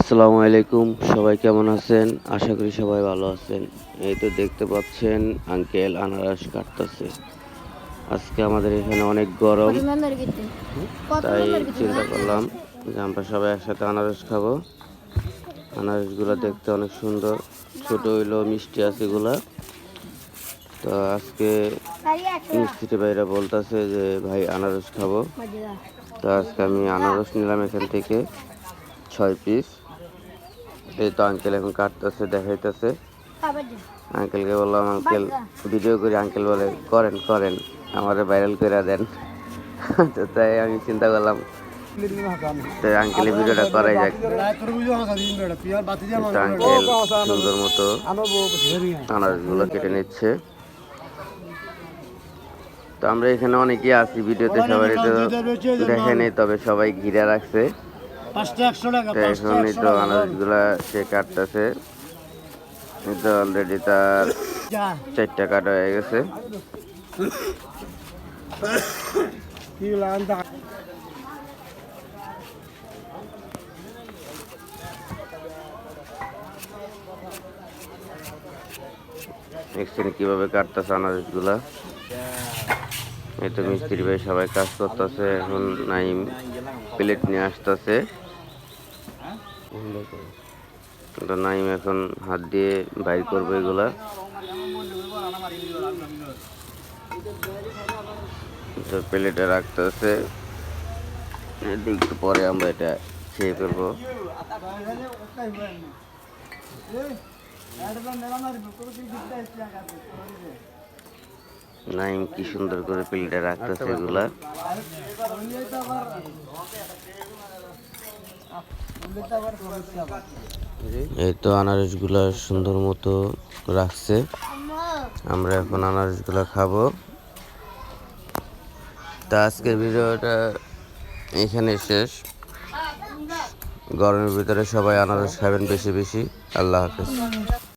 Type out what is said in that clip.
আসসালামু আলাইকুম সবাই কেমন আছেন? আশা করি সবাই ভালো আছেন। এই তো দেখতে পাচ্ছেন আঙ্কেল আনারস কাটতেছে। আজকে আমাদের এখানে অনেক গরম। তাই চিন্তা করলাম যে আমরা সবাই একসাথে আনারস খাব। আনারসগুলো দেখতে অনেক সুন্দর। ছোট হইল মিষ্টি আছে এগুলা। তো আজকে মিষ্টিতে ভাইরা বলতেছে যে ভাই আনারস খাব। তো আজকে আমি আনারস নিলাম এখান থেকে ছয় পিস এই তো আঙ্কেল এখন কাটতেছে দেখাইতেছে। আঙ্কেলকে বললাম আঙ্কেল ভিডিও করে আঙ্কেল বলে করেন করেন আমারে ভাইরাল করে দেন। তো তাই আমি চিন্তা করলাম তো আঙ্কেলের ভিডিওটা করাই যাক। তো আঙ্কেল সুন্দর মতো আনারসগুলো কেটে নিচ্ছে। তো আমরা এখানে অনেকেই আছি ভিডিওতে সবাই তো দেখে নেই তবে সবাই ঘিরে রাখছে। এখনই তো আনারসগুলা সে কাটতেছে। তো অলরেডি তার চারটা কাটা হয়ে গেছে। দেখছেন কীভাবে কাটতেছে আনারসগুলা এই তো মিস্ত্রি ভাই সবাই কাজ করতেছে এখন নাইম প্লেট নিয়ে আসতেছে। তো নাইম এখন হাত দিয়ে বাইর করবে এগুলা। তো প্লেটে রাখতেছে। একটু পরে আমরা এটা খেয়ে ফেলব। নাইম কি সুন্দর করে প্লেটে রাখতেছে এগুলা। এই তো আনারসগুলো সুন্দর মতো রাখছে। আমরা এখন আনারসগুলো খাব। তা আজকের ভিডিওটা এখানে শেষ। গরমের ভিতরে সবাই আনারস খাবেন বেশি বেশি। আল্লাহ হাফেজ।